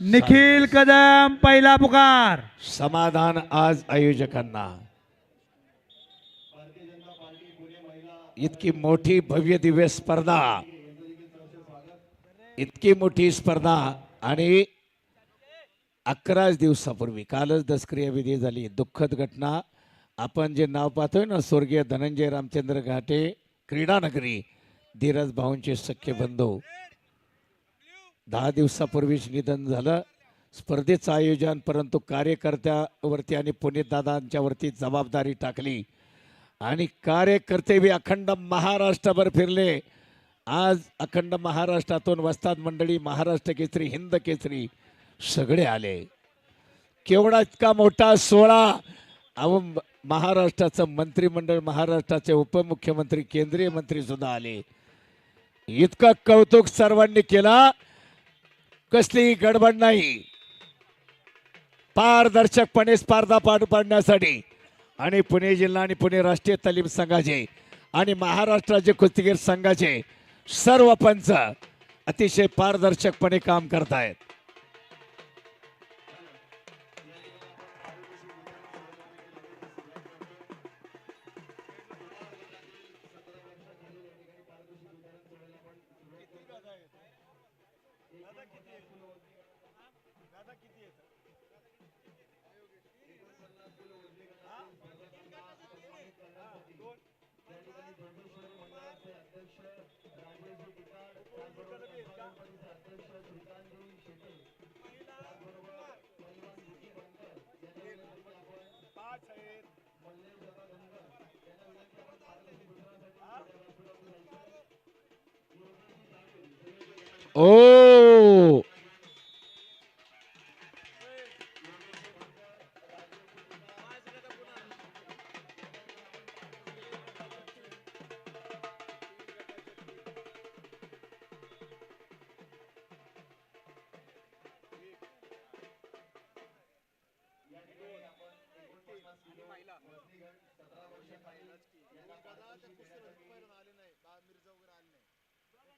निखिल कदम पहिला पुकार. समाधान आज आयोजकांना. इतकी मोठी भव्य दिव्य स्पर्धा. इतकी मोठी स्पर्धा आणि अकराच दिवसापूर्वी कालच दसक्रिया विधी झाली. दुःखद घटना. आपण जे नाव पाहतोय ना स्वर्गीय धनंजय रामचंद्र घाटे क्रीडा नगरी धीरज भाऊंचे सख्य बंधू. दहा दिवसापूर्वीच निधन झालं. स्पर्धेचं आयोजन परंतु कार्यकर्त्यावरती आणि पुणेदादांच्यावरती जबाबदारी टाकली. आणि कार्यकर्ते बी अखंड महाराष्ट्रभर फिरले. आज अखंड महाराष्ट्रातून वस्ताद मंडळी महाराष्ट्र केसरी हिंद केसरी सगळे आले. केवढा इतका मोठा सोहळा! अहो महाराष्ट्राचं मंत्रिमंडळ महाराष्ट्राचे उपमुख्यमंत्री केंद्रीय मंत्री सुद्धा आले. इतकं कौतुक सर्वांनी केला. कसलीही गडबड नाही. पारदर्शकपणे स्पर्धा पार पाडण्यासाठी आणि पुणे जिल्हा आणि पुणे राष्ट्रीय तालीम संघाचे आणि महाराष्ट्राचे कुस्तीगीर संघाचे सर्व पंच अतिशय पारदर्शकपणे काम करतायत. दादा किती आहे दादा किती येतं 오. सतरा वर्ष पाहिलंच की कदाचित पुस्तक आले नाही मिर्जा वगैरे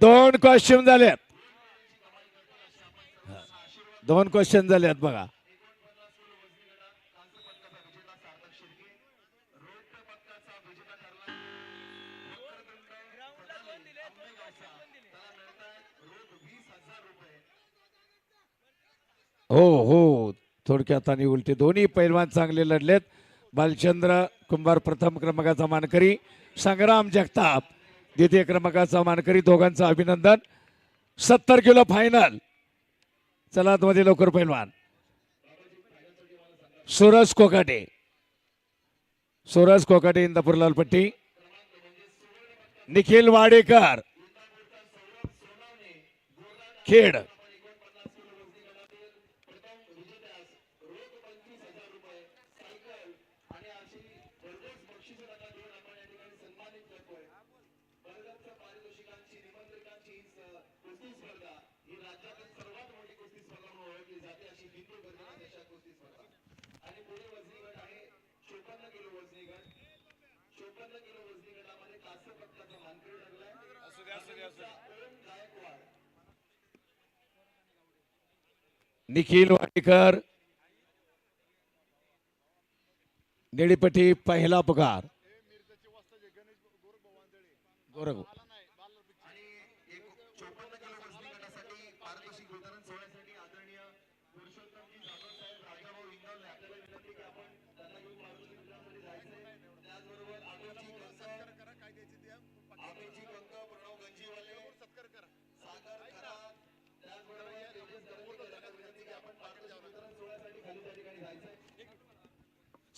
दोन क्वेश्चन झालेत. दोन क्वेश्चन झालेत बघा. हो हो. थोडक्यात आणि उलटे दोन्ही पैलवान चांगले लढलेत. बालचंद्र कुंभार प्रथम क्रमांकाचा मानकरी. संग्राम जगताप. द्वितीय क्रमांकाचा मानकरी दोघांचं अभिनंदन. सत्तर किलो फायनल चला मध्ये लवकर पैलवान. सुरज कोकाटे. सुरज कोकाटे इंदापूर लालपट्टी. निखिल वाडेकर. खेड. निखिल वाडेकर निळीपट्टी पहिला पगार गोरख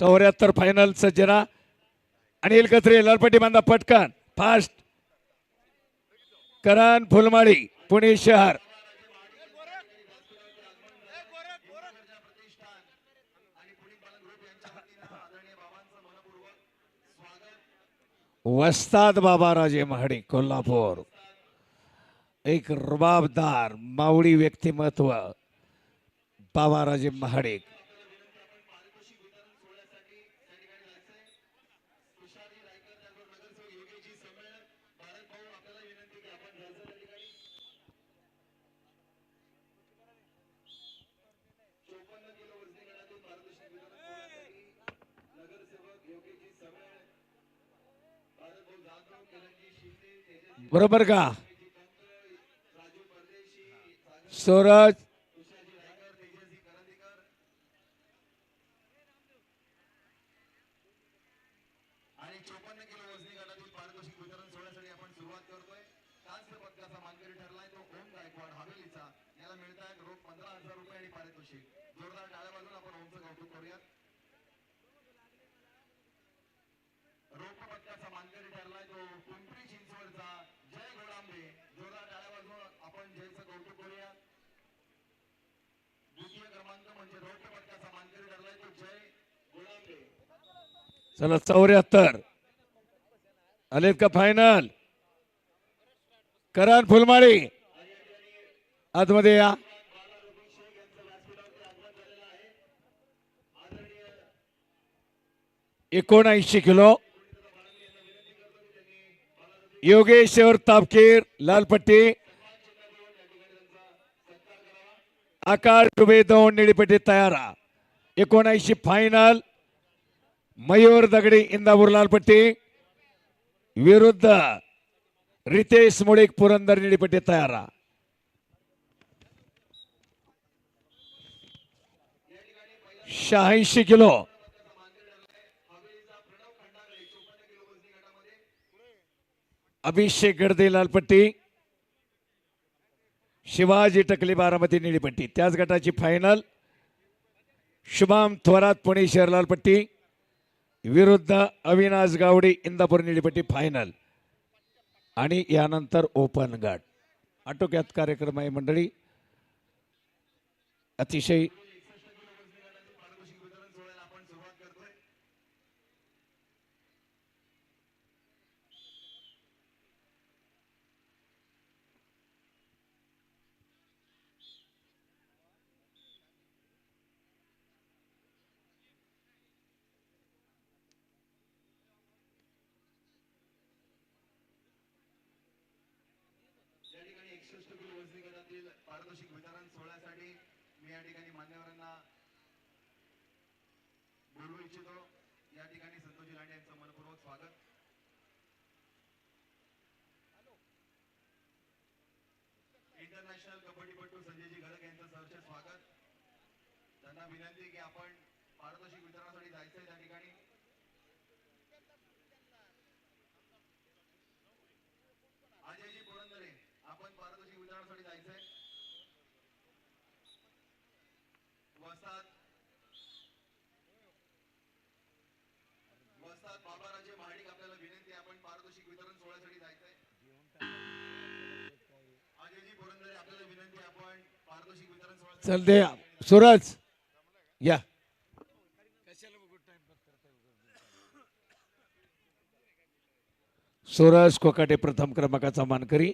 चौऱ्याहत्तर फायनल सज्जना अनिल कत्रे लालपट्टी बांधा पटकन. फास्ट करण फुलमाळी पुणे शहर. वस्ताद बाबाराजे महाडिक कोल्हापूर. एक रुबाबदार मावळी व्यक्तिमत्व बाबाराजे महाडिक बरोबर का सूरज आणि चोपन्न किलो वजनी गटातील पारितोषिक वितरण सोहळ्यासाठी आपण सुरुवात करतोय कांस्य पदकाचा मानकरी ठरलाय तो ओम बरोबर हवेलीचा याला मिळत रोख पंधरा हजार रुपये आणि पारितोषिक जोरदार टाळ्या वाजून आपण ओमचं कौतुक करूयात रोप पदकाचा मानकरी ठरलाय तो पिंपरी चिंचवडचा जय गोडांबे जोरदार टाळ्या वाजून आपण जयचं कौतुक करूया द्वितीय क्रमांक म्हणजे रौप्य पदकाचा मानकरी ठरलाय तो जय चला चौऱ्याहत्तर. आलेत का फायनल करण फुलमाळी आतमध्ये या. एकोणऐंशी किलो. योगेश्वर तापकीर लालपट्टी. आकार डुबे दोन निळीपट्टी तयारा. एकोणऐंशी फायनल मयूर दगडी इंदापूर लालपट्टी. विरुद्ध रितेश मुळीक पुरंदर निळीपट्टी तयारा. शहाऐंशी किलो. अभिषेक गडदे लालपट्टी. शिवाजी टकली बारामती निळीपट्टी. त्याच गटाची फायनल शुभम थोरात पुणे शहर पट्टी. विरुद्ध अविनाश गावडे इंदापूर निळीपट्टी फायनल आणि यानंतर ओपन गट आटोक्यात कार्यक्रम आहे मंडळी. अतिशय या ठिकाणी एकसष्ट किलो वजनी गटातील पारितोषिक वितरण सोहळ्यासाठी मी या ठिकाणी मान्यवरांना बोलवू इच्छितो. या ठिकाणी संतोषी लांडे यांचं मनपूर्वक स्वागत. इंटरनॅशनल कबड्डीपटू संजयजी घडक यांचं सहर्ष स्वागत. त्यांना विनंती की आपण पारितोषिक वितरणासाठी जायचंय त्या ठिकाणी अजयजी पुरंदरे आपण पारितोषिक वितरणासाठी जायचंय वस्ताद बाबाराजे महाडिक आपल्याला विनंती आपण पारितोषिक वितरण सोहळ्यासाठी जायचंय. अजयजी पुरंदरे आपल्याला विनंती आपण पारितोषिक वितरण सोहळ्यासाठी चल दे सूरज. या. सूरज कोकाटे प्रथम क्रमांकाचा मानकरी.